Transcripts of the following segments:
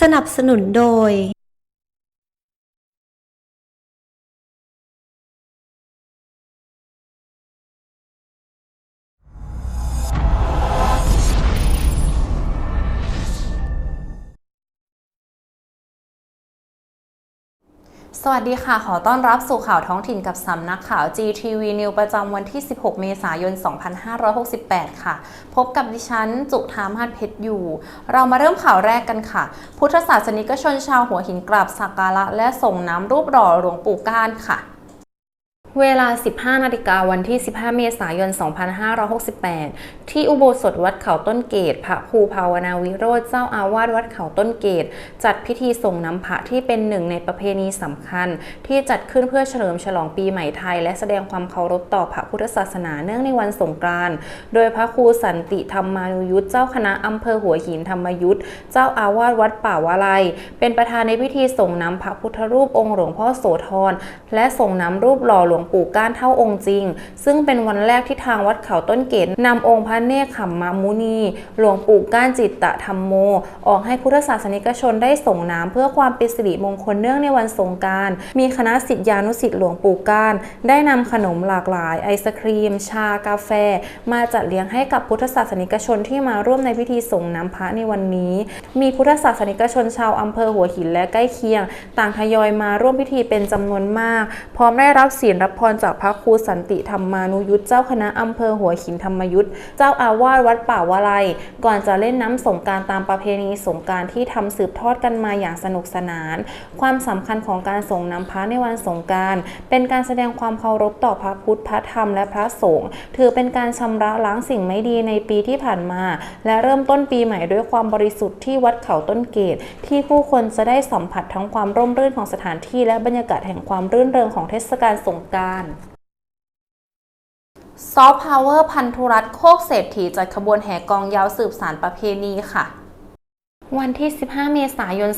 สนับสนุนโดย สวัสดีค่ะ ขอต้อนรับสู่ข่าวท้องถิ่นกับสำนักข่าว GTV News ประจำวันที่ 16 เมษายน 2568 ค่ะ พบกับดิฉัน จุธามาศเพชรอยู่ เรามาเริ่มข่าวแรกกันค่ะ พุทธศาสนิกชนชาวหัวหินกราบสักการะและส่งน้ำรูปหล่อหลวงปู่ก้านค่ะ เวลา 15 นาฬิกาวันที่ 15 เมษายน 2568 ที่อุโบสถวัดเขาต้นเกต พระครูภาวนาวิโรธเจ้าอาวาสวัดเขาต้นเกต จัดพิธีส่งน้ำพระที่เป็นหนึ่งในประเพณีสำคัญ ที่จัดขึ้นเพื่อเฉลิมฉลองปีใหม่ไทย และแสดงความเคารพต่อพระพุทธศาสนาเนื่องในวันสงกรานต์ โดยพระครูสันติธรรมานุยุทธเจ้าคณะอำเภอหัวหินธรรมยุทธเจ้าอาวาสวัดป่าวาลัยเป็นประธานในพิธีส่งน้ำพระพุทธรูปองค์หลวงพ่อโสธรและส่งน้ำรูปหล่อหลวงปู่ก้านเท่าองค์จริง ซึ่งเป็นวันแรกที่ทางวัดเขาต้นเกตนำองค์พระเนคขมมามุนี หลวงปู่ก้านจิตตธรรมโม ออกให้พุทธศาสนิกชนได้ส่งน้ำเพื่อความเป็นสิริมงคลเนื่องในวันสงการ มีคณะสิทธิานุสิทธิหลวงปู่ก้าน ได้นำขนมหลากหลาย ไอศครีม ชากาแฟ มาจัดเลี้ยงให้กับพุทธศาสนิกชนที่มาร่วมในพิธีส่งน้ำพระในวันนี้ มีพุทธศาสนิกชนชาวอำเภอหัวหินและใกล้เคียง ต่างทยอยมาร่วมพิธีเป็นจำนวนมาก พร้อมได้รับศีลรับพรจากพระครูสันติธรรมานุยุทธเจ้าคณะอำเภอหัวหินธรรมยุทธเจ้าอาวาสวัดป่าวาลัย ก่อนจะเล่นน้ำสงการตามประเพณีสงการที่ทำสืบทอดกันมาอย่างสนุกสนาน ความสำคัญของการส่งน้ำพระในวันสงการเป็นการแสดงความเคารพต่อพระพุทธพระธรรมและพระสงฆ์ถือเป็นการชำระล้างสิ่งไม่ดีในปีที่ผ่านมา และเริ่มต้นปีใหม่ด้วยความบริสุทธิ์ที่วัดเขาต้นเกต ที่ผู้คนจะได้สัมผัสทั้งความร่มรื่นของสถานที่และบรรยากาศแห่งความรื่นเริงของเทศกาลสงการารซอฟต์พาวเวอร์พันธุรัตน์โคกเศรษฐีจัดขบวนแห่กองยาวสืบสารประเพณีค่ะ วันที่ 15 เมษายน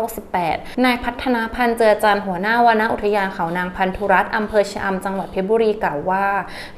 2568 นายพัฒนาพันธ์เจอจันหัวหน้าวานอุทยานเขานางพันธุรัตน์อำเภอชะอำจังหวัดเพชรบุรีกล่าวว่า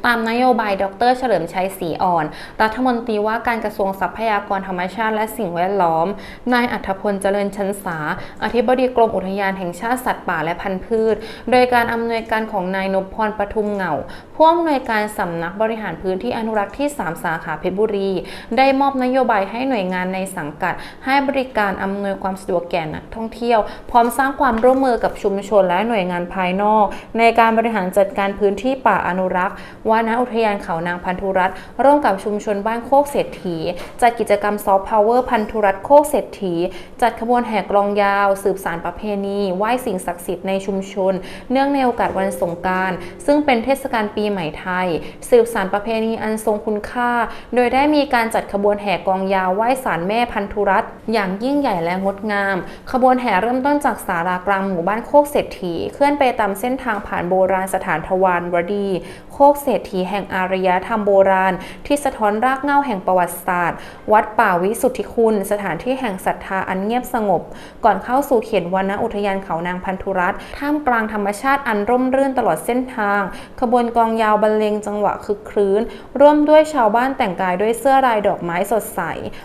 ตามนโยบายดร เฉลิมชัยศรีอ่อน รัฐมนตรีว่าการกระทรวงทรัพยากรธรรมชาติและสิ่งแวดล้อม นายอัธพลเจริญชันษา อธิบดีกรมอุทยานแห่งชาติสัตว์ป่าและพันธุ์พืช โดยการอำนวยการของนายนพพรปทุมเหงาผู้อำนวยการสำนักบริหารพื้นที่อนุรักษ์ที่ 3 สาขาเพชรบุรี ได้มอบนโยบายให้หน่วยงานในสังกัดให้บริการอำนวยความสะดวกแก่นักท่องเที่ยว พร้อมสร้างความร่วมมือกับชุมชนและหน่วยงานภายนอก ในการบริหารจัดการพื้นที่ป่าอนุรักษ์วานาอุทยานเขานางพันธุรัตน์ร่วมกับชุมชนบ้านโคกเศรษฐีจัดกิจกรรมซอฟต์พาวเวอร์พันธุรัตน์โคกเศรษฐี จัดขบวนแห่กลองยาว สืบสารประเพณีไหว้สิ่งศักดิ์สิทธิ์ในชุมชน เนื่องในโอกาสวันสงการซึ่งเป็นเทศกาลปีใหม่ไทย สืบสารประเพณีอันทรงคุณค่า โดยได้มีการจัดขบวนแห่กองยาวไหว้สารแม่พันธุรัตน์อย่างยิ่งใหญ่และงดงาม ขบวนแห่เริ่มต้นจากศาลากลางหมู่บ้านโคกเศรษฐี เคลื่อนไปตามเส้นทางผ่านโบราณสถานทวารวดี โคกเศรษฐีแห่งอารยธรรมโบราณ ที่สะท้อนรากเหง้าแห่งประวัติศาสตร์ วัดป่าวิสุทธิคุณ สถานที่แห่งศรัทธาอันเงียบสงบ ก่อนเข้าสู่เขตวนอุทยานเขานางพันธุรัตน์ท่ามกลางธรรมชาติอันร่มรื่นตลอดเส้นทาง ขบวนกองยาวบรรเลงจังหวะคึกครื้น ร่วมด้วยชาวบ้านแต่งกายด้วยเสื้อลายดอกไม้สดใส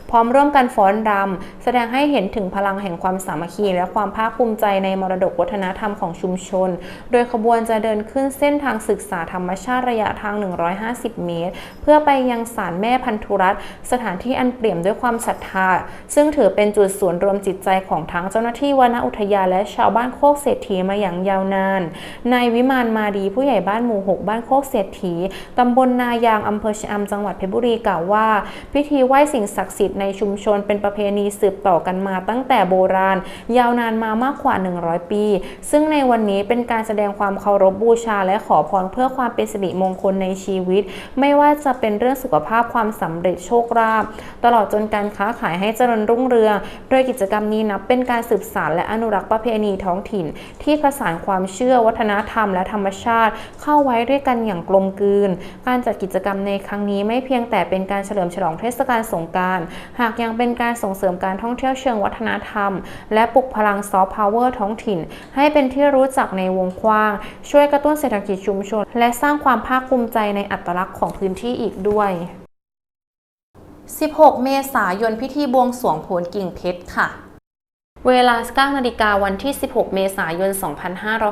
พร้อมร่วมกันฟ้อนรำแสดงให้เห็นถึงพลังแห่งความสามัคคี และความภาคภูมิใจในมรดกวัฒนธรรมของชุมชน โดยขบวนจะเดินขึ้นเส้นทางศึกษาธรรมชาติระยะทาง 150 เมตร เพื่อไปยังศาลแม่พันธุรัตน์สถานที่อันเปี่ยมด้วยความศรัทธา ซึ่งถือเป็นจุดศูนย์รวมจิตใจของทั้งเจ้าหน้าที่วนอุทยานและชาวบ้านโคกเศรษฐีมาอย่างยาวนาน นายวิมานมาดีผู้ใหญ่บ้านหมู่ 6 บ้านโคกเศรษฐีตำบลนายางอำเภอชะอำจังหวัดเพชรบุรีกล่าวว่า พิธีไหว้สิ่งศักดิ์สิทธิ์ในชุมชนเป็นประเพณีสืบต่อกันมาตั้งแต่โบราณ ยาวนานมามากกว่า 100 ปี ซึ่งในวันนี้เป็นการแสดงความเคารพบูชา และขอพรเพื่อความเป็นสิริมงคลในชีวิต ไม่ว่าจะเป็นเรื่องสุขภาพความสำเร็จโชคลาภตลอดจนการค้าขายให้เจริญรุ่งเรือง โดยกิจกรรมนี้นับเป็นการสืบสานและอนุรักษ์ประเพณีท้องถิ่น ที่ผสานความเชื่อวัฒนธรรมและธรรมชาติ เข้าไว้ด้วยกันอย่างกลมกลืน การจัดกิจกรรมในครั้งนี้ไม่เพียงแต่เป็นการเฉลิมฉลองเทศกาลสงการ หากยังเป็นการส่งเสริมการท่องเที่ยวเชิงวัฒนธรรม และปลุกพลังซอฟต์พาวเวอร์ท้องถิ่น ให้เป็นที่รู้จักในวงกว้าง ช่วยกระตุ้นเศรษฐกิจชุมชน และสร้างความภาคภูมิใจในอัตลักษณ์ของพื้นที่อีกด้วย16 เมษายนพิธีบวงสรวงโผลกิ่งเพชรค่ะ เวลา 9 นาฬิกาวันที่ 16 เมษายน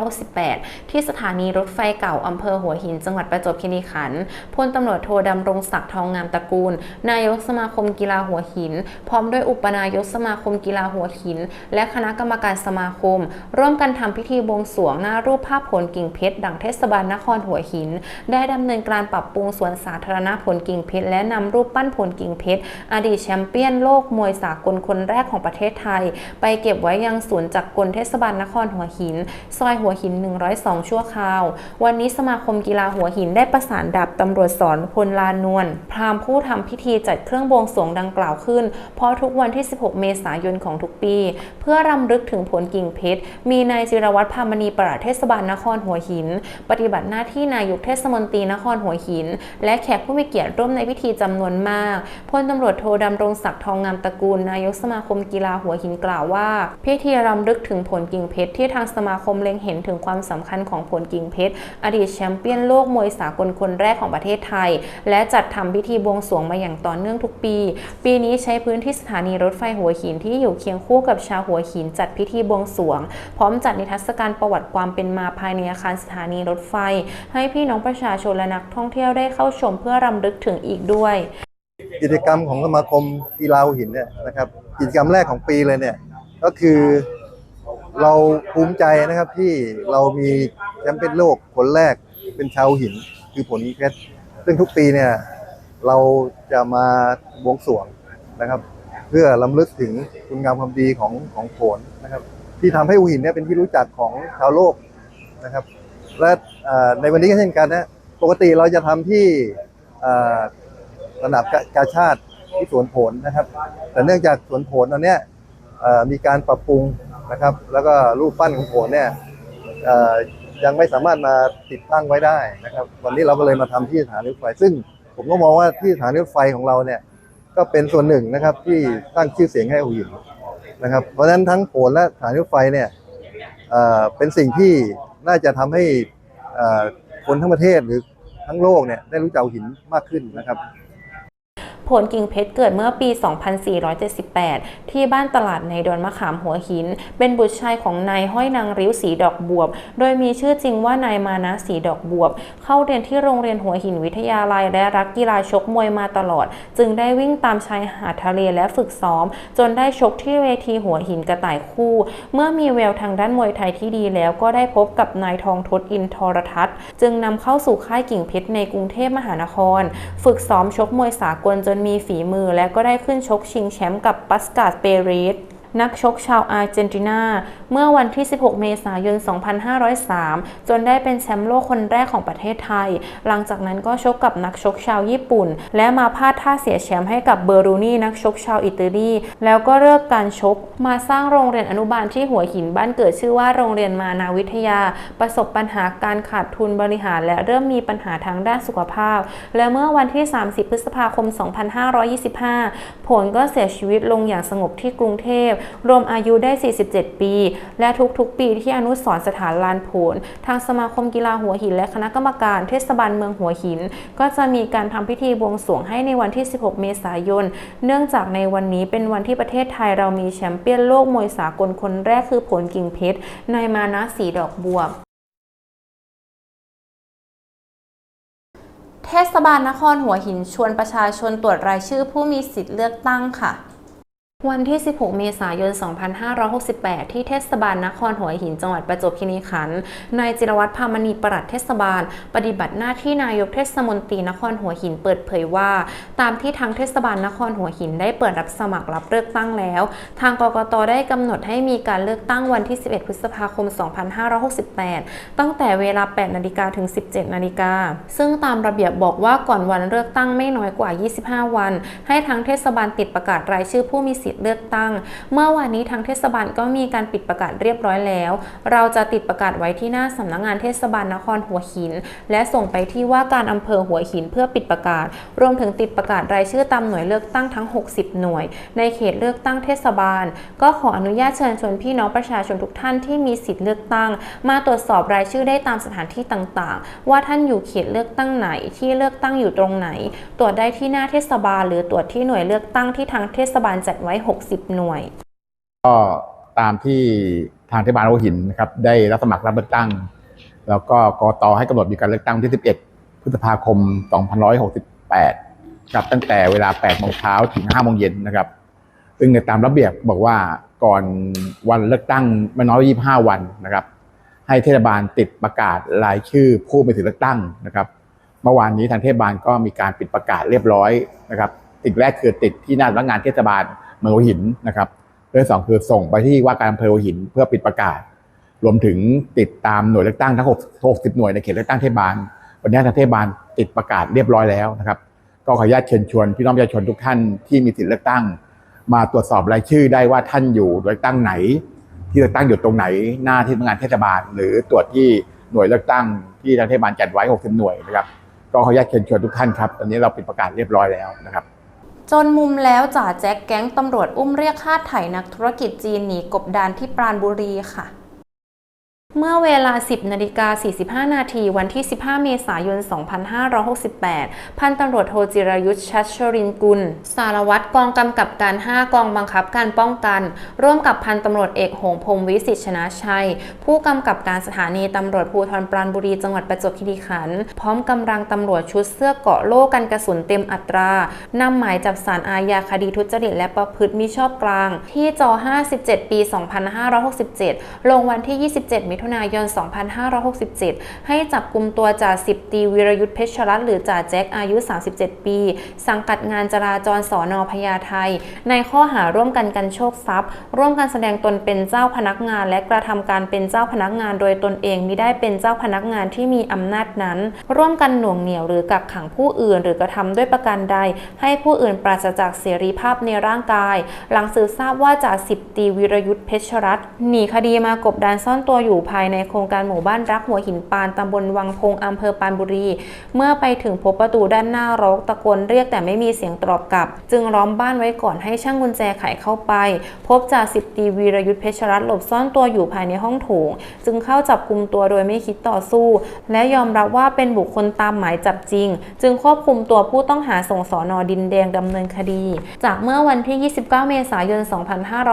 2568 ที่สถานีรถไฟเก่าอำเภอหัวหิน จังหวัดประจวบคีรีขันธ์พลตำรวจโทดำรงศักดิ์ทองงามตระกูล นายกสมาคมกีฬาหัวหิน พร้อมด้วยอุปนายกสมาคมกีฬาหัวหิน และคณะกรรมการสมาคม ร่วมกันทำพิธีบวงสรวงหน้ารูปภาพผลกิ่งเพชร ดังเทศบาลนครหัวหิน ได้ดำเนินการปรับปรุงสวนสาธารณะผลกิ่งเพชร และนำรูปปั้นผลกิ่งเพชร อดีตแชมเปี้ยนโลกมวยสากลคนแรกของประเทศไทย ไปเก็บไว้ยังศูนย์จักรกลเทศบาลนครหัวหิน ซอยหัวหิน 102 ชั่วคราว วันนี้สมาคมกีฬาหัวหินได้ประสานดับตำรวจสอนพลลานวลพราหมณ์ผู้ทำพิธีจัดเครื่องบวงสรวงดังกล่าวขึ้น เพราะทุกวันที่ 16 เมษายนของทุกปี เพื่อรำลึกถึงผลกิ่งเพชร มีนายจิรวัตรพามณีปลัดเทศบาลนครหัวหิน ปฏิบัติหน้าที่นายกเทศมนตรีนครหัวหิน และแขกผู้มีเกียรติร่วมในพิธีจำนวนมากพลตำรวจโทดำรงศักดิ์ทองงามตระกูลนายกสมาคมกีฬาหัวหินกล่าวว่าพิธีรำลึกถึงผลกิ่งเพชรที่ทางสมาคมเล็งเห็นถึงความสำคัญของผลกิ่งเพชรอดีตแชมเปี้ยนโลกมวยสากลคนแรกของประเทศไทย และจัดทำพิธีบวงสรวงมาอย่างต่อเนื่องทุกปี ปีนี้ใช้พื้นที่สถานีรถไฟหัวหินที่อยู่เคียงคู่กับชาวหัวหินจัดพิธีบวงสรวง พร้อมจัดนิทรรศการประวัติความเป็นมาภายในอาคารสถานีรถไฟ ให้พี่น้องประชาชนและนักท่องเที่ยวได้เข้าชมเพื่อรำลึกถึงอีกด้วย กิจกรรมของสมาคมกีฬาหัวหินเนี่ยนะครับกิจกรรมแรกของปีเลยเนี่ย ก็คือเราภูมิใจนะครับที่เรามีแชมป์เปี้ยนโลกคนแรกเป็นชาวหินคือผลเพชรซึ่งทุกปีเนี่ยเราจะมาบวงสรวงนะครับ เพื่อลำลึกถึงคุณงามความดีของของโขนะครับ ที่ทำให้หัวหินเนี่ยเป็นที่รู้จักของชาวโลกนะครับ และในวันนี้ก็เช่นกันนะปกติเราจะทำที่เอ่อสนามกาชาติที่สวนผลนะครับ แต่เนื่องจากสวนผลตอนเนี้ย มีการปรับปรุงนะครับ แล้วก็รูปปั้นของผลเนี่ยยังไม่สามารถมาติดตั้งไว้ได้นะครับ วันนี้เราก็เลยมาทำที่สถานีรถไฟ ซึ่งผมก็มองว่าที่สถานีรถไฟของเราเนี่ยก็เป็นส่วนหนึ่งนะครับที่สร้างชื่อเสียงให้หัวหินนะครับ เพราะฉะนั้นทั้งโผลและสถานีรถไฟเนี่ยเป็นสิ่งที่น่าจะทำให้คนทั้งประเทศหรือทั้งโลกเนี่ยได้รู้จักหินมากขึ้นนะครับ ผลกิ่งเพชรเกิดเมื่อปี 2478 ที่บ้านตลาดในดอนมะขามหัวหิน เป็นบุตรชายของนายห้อยนางริ้วสีดอกบวบ โดยมีชื่อจริงว่านายมานะสีดอกบวบ เข้าเรียนที่โรงเรียนหัวหินวิทยาลัยและรักกีฬาชกมวยมาตลอด จึงได้วิ่งตามชายหาดทะเลและฝึกซ้อม จนได้ชกที่เวทีหัวหินกระต่ายคู่ เมื่อมีแววทางด้านมวยไทยที่ดีแล้วก็ได้พบกับนายทองทศอินทรทัศน์ จึงนำเข้าสู่ค่ายกิ่งเพชรในกรุงเทพมหานคร ฝึกซ้อมชกมวยสากลจนมีฝีมือและก็ได้ขึ้นชกชิงแชมป์กับปัสกาสเปเรส นักชกชาวอาร์เจนตินา เมื่อวันที่ 16 เมษายน 2503 จนได้เป็นแชมป์โลกคนแรกของประเทศไทย หลังจากนั้นก็ชกกับนักชกชาวญี่ปุ่น และมาพลาดท่าเสียแชมป์ให้กับเบอร์รูนี่นักชกชาวอิตาลี แล้วก็เลิกการชก มาสร้างโรงเรียนอนุบาลที่หัวหินบ้านเกิดชื่อว่าโรงเรียนมานาวิทยา ประสบปัญหาการขาดทุนบริหาร และเริ่มมีปัญหาทางด้านสุขภาพ และเมื่อวันที่ 30 พฤษภาคม 2525 ผลก็เสียชีวิตลงอย่างสงบที่กรุงเทพรวมอายุได้ 47 ปี และทุกๆ ปีที่อนุสรณ์สถานลานโผลทางสมาคมกีฬาหัวหิน และคณะกรรมการเทศบาลเมืองหัวหิน ก็จะมีการทำพิธีบวงสรวงให้ในวันที่ 16 เมษายน เนื่องจากในวันนี้เป็นวันที่ประเทศไทยเรามีแชมเปี้ยนโลกมวยสากลคนแรกคือผลกิ่งเพชรนายมานะสีดอกบวเทศบาลนครหัวหินชวนประชาชนตรวจรายชื่อผู้มีสิทธิ์เลือกตั้งค่ะ วันที่ 16 เมษายน 2568 ที่เทศบาลนครหัวหิน จังหวัดประจวบคีรีขันธ์ นายจิรวัตรพามณีปลัดเทศบาล ปฏิบัติหน้าที่นายกเทศมนตรีนครหัวหินเปิดเผยว่า ตามที่ทางเทศบาลนครหัวหินได้เปิดรับสมัครรับเลือกตั้งแล้ว ทางกกตได้กำหนดให้มีการเลือกตั้งวันที่ 11 พฤษภาคม 2568 ตั้งแต่เวลา 8 นาฬิกาถึง 17 นาฬิกา ซึ่งตามระเบียบบอกว่าก่อนวันเลือกตั้งไม่น้อยกว่า 25 วัน ให้ทางเทศบาลติดประกาศรายชื่อผู้มีสิทธิ์เลือกตั้ง เมื่อวานนี้ทางเทศบาลก็มีการปิดประกาศเรียบร้อยแล้ว เราจะติดประกาศไว้ที่หน้าสำนักงานเทศบาลนครหัวหิน และส่งไปที่ว่าการอำเภอหัวหินเพื่อปิดประกาศ รวมถึงติดประกาศรายชื่อตามหน่วยเลือกตั้งทั้ง 60 หน่วย ในเขตเลือกตั้งเทศบาล ก็ขออนุญาตเชิญชวนพี่น้องประชาชนทุกท่านที่มีสิทธิ์เลือกตั้ง มาตรวจสอบรายชื่อได้ตามสถานที่ต่างๆ ว่าท่านอยู่เขตเลือกตั้งไหนที่เลือกตั้งอยู่ตรงไหน ตรวจได้ที่หน้าเทศบาล หรือตรวจที่หน่วยเลือกตั้งที่ทางเทศบาลจัดไว้60 หน่วย ก็ตามที่ทางเทศบาลหัวหินนะครับได้รับสมัครรับเลือกตั้ง แล้วก็กตให้กำหนดมีการเลือกตั้งที่ 11 พฤษภาคม 2568ครับตั้งแต่เวลา8โมงเช้าถึง5โมงเย็นนะครับ ซึ่งในตามระเบียบบอกว่าก่อนวันเลือกตั้งไม่น้อยกว่า25 วันนะครับ ให้เทศบาลติดประกาศรายชื่อผู้มีสิทธิเลือกตั้งนะครับ เมื่อวานนี้ทางเทศบาลก็มีการปิดประกาศเรียบร้อยนะครับสิ่งแรกคือติดที่หน้าสำนักงานเทศบาล เมืองหัวหินนะครับเรื่องสองคือส่งไปที่ว่าการอำเภอหัวหินเพื่อปิดประกาศ รวมถึงติดตามหน่วยเลือกตั้งทั้ง60 หน่วยในเขตเลือกตั้งเทศบาลวันนี้ทางเทศบาลติดประกาศเรียบร้อยแล้วนะครับ ก็ขออนุญาตเชิญชวนพี่น้องประชาชนทุกท่านที่มีสิทธิเลือกตั้ง มาตรวจสอบรายชื่อได้ว่าท่านอยู่เลือกตั้งไหน ที่เลือกตั้งอยู่ตรงไหนหน้าที่ทำงานเทศบาล หรือตรวจที่หน่วยเลือกตั้งที่ทางเทศบาลจัดไว้ 60 หน่วยนะครับก็ขออนุญาตเชิญชวนทุกท่านครับตอนนี้เราปิดประกาศเรียบร้อยแล้วนะครับ จนมุมแล้วจ่าแจ็คแก๊งตำรวจอุ้มเรียกค่าไถ่นักธุรกิจจีนหนีกบดานที่ปราณบุรีค่ะ เมื่อเวลา 10 นาฬิกา 45 นาที วันที่ 15 เมษายน 2568 พันตำรวจโทจิรยุทธ์ชัชรินกุล สารวัตรกองกำกับการ 5 กองบังคับการป้องกัน ร่วมกับพันตำรวจเอกหงพงศ์วิสิชนะชัย ผู้กำกับการสถานีตำรวจภูธรปราณบุรีจังหวัดประจวบคีรีขันธ์ พร้อมกำลังตำรวจชุดเสื้อเกาะโล่กันกระสุนเต็มอัตรา นำหมายจับสารอาญาคดีทุจริตและประพฤติมิชอบกลาง ที่จอ57 ปี 2567 ลงวันที่ 27มิถุนายน 2567 ให้จับกลุ่มตัวจ่าสิบตีวิรยุทธเพชรรัตน์หรือจ่าแจ็คอายุ 37 ปี สังกัดงานจราจรสอนอพญาไทในข้อหาร่วมกันกันโชคทรัพย์ ร่วมกันแสดงตนเป็นเจ้าพนักงาน และกระทำการเป็นเจ้าพนักงานโดยตนเองมิได้เป็นเจ้าพนักงานที่มีอำนาจนั้น ร่วมกันหน่วงเหนี่ยวหรือกักขังผู้อื่น หรือกระทำด้วยประการใด ให้ผู้อื่นปราศจากเสรีภาพในร่างกาย หลังสืบทราบว่าจ่าสิบตีวิรยุทธเพชรรัตน์หนีคดีมากบดานซ่อนตัวอยู่ภายในโครงการหมู่บ้านรักหัวหินปานตำบลวังพงอำเภอปานบุรี เมื่อไปถึงพบประตูด้านหน้าร้องตะโกนเรียกแต่ไม่มีเสียงตอบกลับ จึงล้อมบ้านไว้ก่อนให้ช่างกุญแจไขเข้าไป พบจ่าสิบตีวีรยุทธเพชรรัตน์หลบซ่อนตัวอยู่ภายในห้องโถง จึงเข้าจับกลุ่มตัวโดยไม่คิดต่อสู้ และยอมรับว่าเป็นบุคคลตามหมายจับจริง จึงควบคุมตัวผู้ต้องหาส่งสอนอดินแดงดำเนินคดี จากเมื่อวันที่ 29 เมษายน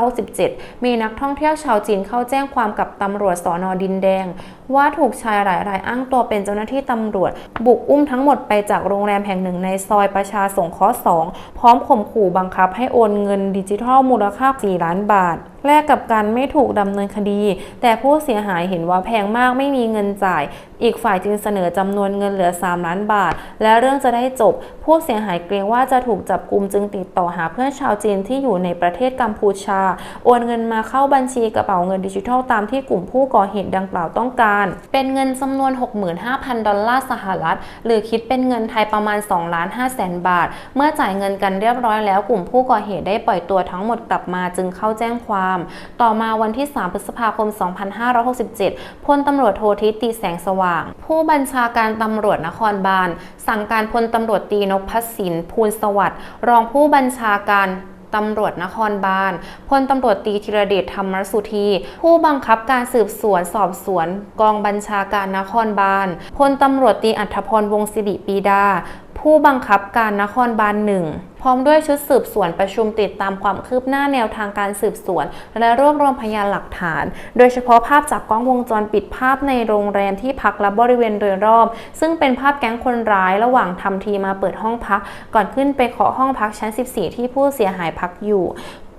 2567 มีนักท่องเที่ยวชาวจีนเข้าแจ้งความกับตำรวจสอนอดินแดงว่าถูกชายหลายรายอ้างตัวเป็นเจ้าหน้าที่ตำรวจ บุกอุ้มทั้งหมดไปจากโรงแรมแห่งหนึ่งในซอยประชาสงเคราะห์2พร้อมข่มขู่บังคับให้โอนเงินดิจิทัลมูลค่า 4 ล้านบาทแลกกับการไม่ถูกดำเนินคดี แต่ผู้เสียหายเห็นว่าแพงมากไม่มีเงินจ่าย อีกฝ่ายจึงเสนอจำนวนเงินเหลือ 3 ล้านบาท และเรื่องจะได้จบ ผู้เสียหายเกรงว่าจะถูกจับกลุมจึงติดต่อหาเพื่อนชาวจีนที่อยู่ในประเทศกัมพูชา โอนเงินมาเข้าบัญชีกระเป๋าเงินดิจิทัลตามที่กลุ่มผู้ก่อเหตุดังกล่าวต้องการเป็นเงินจำนวน 65,000 ดอลลาร์สหรัฐ หรือคิดเป็นเงินไทยประมาณ2ล้าน5แสนบาท เมื่อจ่ายเงินกันเรียบร้อยแล้วกลุ่มผู้ก่อเหตุได้ปล่อยตัวทั้งหมดกลับมาจึงเข้าแจ้งความ ต่อมาวันที่ 3 พฤษภาคม 2567 พลตำรวจโททิติแสงสว่าง ผู้บัญชาการตำรวจนครบาล สั่งการพลตำรวจตีนพสินภูลสวัสดิ์รองผู้บัญชาการ ตำรวจนครบาลพลตำรวจตีธีรเดชธรรมรสุธี ผู้บังคับการสืบสวนสอบสวน กองบัญชาการนครบาลพลตำรวจตีอัธพรวงศิริปีดา ผู้บังคับการนครบาลหนึ่งพร้อมด้วยชุดสืบสวนประชุมติดตามความคืบหน้าแนวทางการสืบสวน และรวบรวมพยานหลักฐาน โดยเฉพาะภาพจากกล้องวงจรปิดภาพในโรงแรมที่พักและบริเวณโดยรอบ ซึ่งเป็นภาพแก๊งคนร้ายระหว่างทำทีมาเปิดห้องพัก ก่อนขึ้นไปเคาะห้องพักชั้น 14 ที่ผู้เสียหายพักอยู่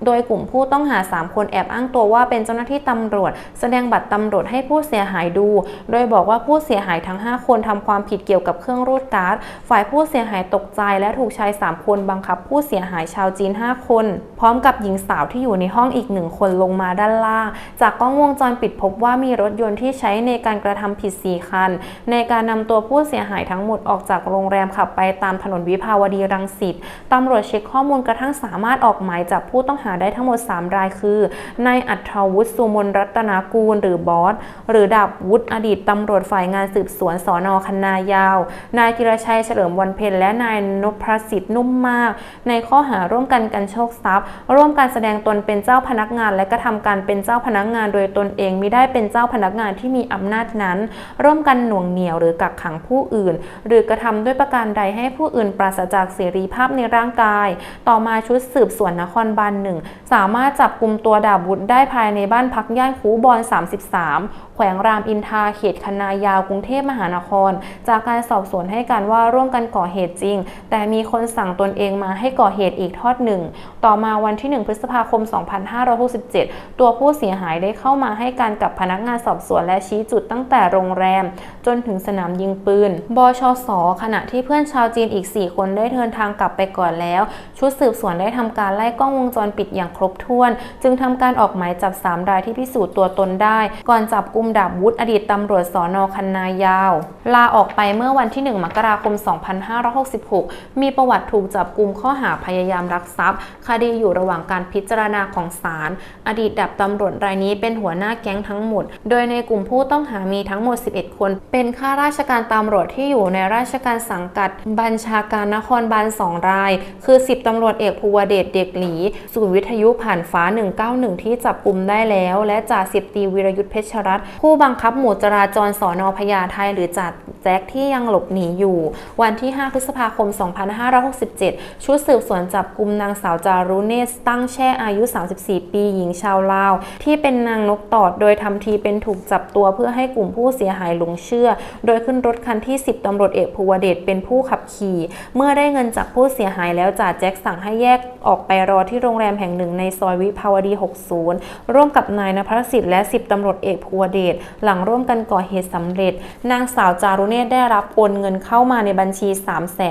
โดยกลุ่มผู้ต้องหา 3 คนแอบอ้างตัวว่าเป็นเจ้าหน้าที่ตำรวจ แสดงบัตรตำรวจให้ผู้เสียหายดู โดยบอกว่าผู้เสียหายทั้ง 5 คนทำความผิดเกี่ยวกับเครื่องรูดการ์ด ฝ่ายผู้เสียหายตกใจและถูกชาย 3 คนบังคับผู้เสียหายชาวจีน 5 คน พร้อมกับหญิงสาวที่อยู่ในห้องอีกหนึ่งคนลงมาด้านล่าง จากกล้องวงจรปิดพบว่ามีรถยนต์ที่ใช้ในการกระทำผิด 4 คัน ในการนำตัวผู้เสียหายทั้งหมดออกจากโรงแรมขับไปตามถนนวิภาวดีรังสิตตำรวจเช็คข้อมูลกระทั่งสามารถออกหมายจับผู้ต้องหาได้ทั้งหมด 3 รายคือนายอัธวุฒิสุมนรัตนากูล หรือบอส หรือดาบวุฒิอดีตตำรวจฝ่ายงานสืบสวนสอนอคันนายาว นายจิรชัยเฉลิมวันเพ็ญและนายนพประสิทธิ์นุ่มมาก ในข้อหาร่วมกันกันโชคทรัพย์ ร่วมการแสดงตนเป็นเจ้าพนักงาน และกระทำการเป็นเจ้าพนักงานโดยตนเองมิได้เป็นเจ้าพนักงานที่มีอำนาจนั้น ร่วมกันหน่วงเหนี่ยวหรือกักขังผู้อื่น หรือกระทำด้วยประการใดให้ผู้อื่นปราศจากเสรีภาพในร่างกาย ต่อมาชุดสืบสวนนครบาลหนึ่งสามารถจับกลุ่มตัวดาบวุฒิได้ภายในบ้านพักย่านคูบอน33 แขวงรามอินทราเขตคณายาวกรุงเทพมหานคร จากการสอบสวนให้การว่าร่วมกันก่อเหตุจริง แต่มีคนสั่งตนเองมาให้ก่อเหตุอีกทอดหนึ่ง ต่อมาวันที่ 1 พฤษภาคม 2567 ตัวผู้เสียหายได้เข้ามาให้การกับพนักงานสอบสวนและชี้จุดตั้งแต่โรงแรม จนถึงสนามยิงปืน บชส ขณะที่เพื่อนชาวจีนอีก 4 คนได้เดินทางกลับไปก่อนแล้ว ชุดสืบสวนได้ทำการไล่กล้องวงจรปิดอย่างครบถ้วน จึงทำการออกหมายจับ 3 รายที่พิสูจน์ตัวตนได้ ก่อนจับกุมดาบวุฒิอดีตตำรวจสอนอคันนายาว ลาออกไปเมื่อวันที่ 1 มกราคม 2566 มีประวัติถูกจับกุมข้อหาพยายามรักทรัพย์ คดีอยู่ระหว่างการพิจารณาของศาลอดีตดับตำรวจรายนี้เป็นหัวหน้าแก๊งทั้งหมด โดยในกลุ่มผู้ต้องหามีทั้งหมด 11 คน เป็นข้าราชการตำรวจที่อยู่ในราชการสังกัด บัญชาการนครบาล2ราย คือ 10ตำรวจเอกภูวเดชเด็กหลีศูนย์วิทยุผ่านฟ้า 191 ที่จับกลุ่มได้แล้ว และจ่าสิบตีวิรยุทธเพชรรัตน์ผู้บังคับหมู่จราจรสอนอพญาไทหรือจ่าแจ็คที่ยังหลบหนีอยู่ วันที่ 5 พฤษภาคม 2567 ชุดสืบสวนจับกลุ่มนางสาวจารุเนศตั้งแช่อายุ 34 ปีหญิงชาวลาว ที่เป็นนางนกตอดโดยทำทีเป็นถูกจับตัวเพื่อให้กลุ่มผู้เสียหายหลงเชื่อ โดยขึ้นรถคันที่ 10ตำรวจเอกภูวเดชเป็นผู้ขับขี่ เมื่อได้เงินจากผู้เสียหายแล้วจ่าแจ็คสั่งให้แยกออกไปรอที่โรงแรมแห่งหนึ่งในซอยวิภาวดี 60 ร่วมกับนายนภรสิทธิ์และ 10ตำรวจเอกภูวเดชหลังร่วมกันก่อเหตุสำเร็จ นางสาวจารุเนศได้รับโอนเงินเข้ามาในบัญชี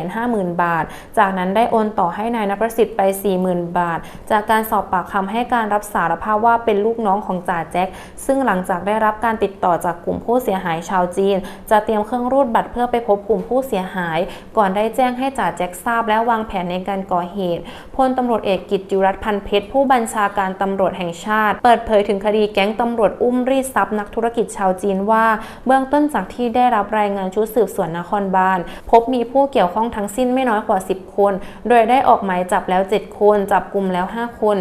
350,000 บาท จากนั้นได้โอนต่อให้นายนภรสิทธิ์ไป 40,000 บาท จากการสอบปากคำให้การรับสารภาพว่าเป็นลูกน้องของจ่าแจ็คซึ่งหลังจากได้รับการติดต่อจากกลุ่มผู้เสียหายชาวจีน จะเตรียมเครื่องรูดบัตรเพื่อไปพบกลุ่มผู้เสียหาย ก่อนได้แจ้งให้จ่าแจ็คทราบและวางแผนในการก่อเหตุพลตำรวจเอกกิตติรัตพันเพชรผู้บัญชาการตำรวจแห่งชาติ เปิดเผยถึงคดีแก๊งตำรวจอุ้มรีดทรัพย์นักธุรกิจชาวจีนว่า เบื้องต้นจากที่ได้รับรายงานชุดสืบสวนนครบาล พบมีผู้เกี่ยวข้องทั้งสิ้นไม่น้อยกว่า 10 คน โดยได้ออกหมายจับแล้ว 7 คน จับกลุ่มแล้ว 5 คน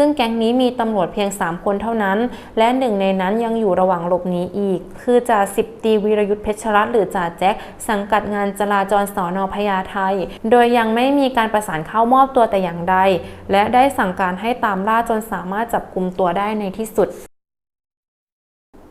ซึ่งแก๊งนี้มีตำรวจเพียง 3 คนเท่านั้น และหนึ่งในนั้นยังอยู่ระหว่างหลบหนีอีก คือจ่าสิบตีวีรยุทธเพชรรัตน์หรือจ่าแจ็คสังกัดงานจราจรสอนอพญาไทโดยยังไม่มีการประสานเข้ามอบตัวแต่อย่างใด และได้สั่งการให้ตามล่าจนสามารถจับกลุ่มตัวได้ในที่สุด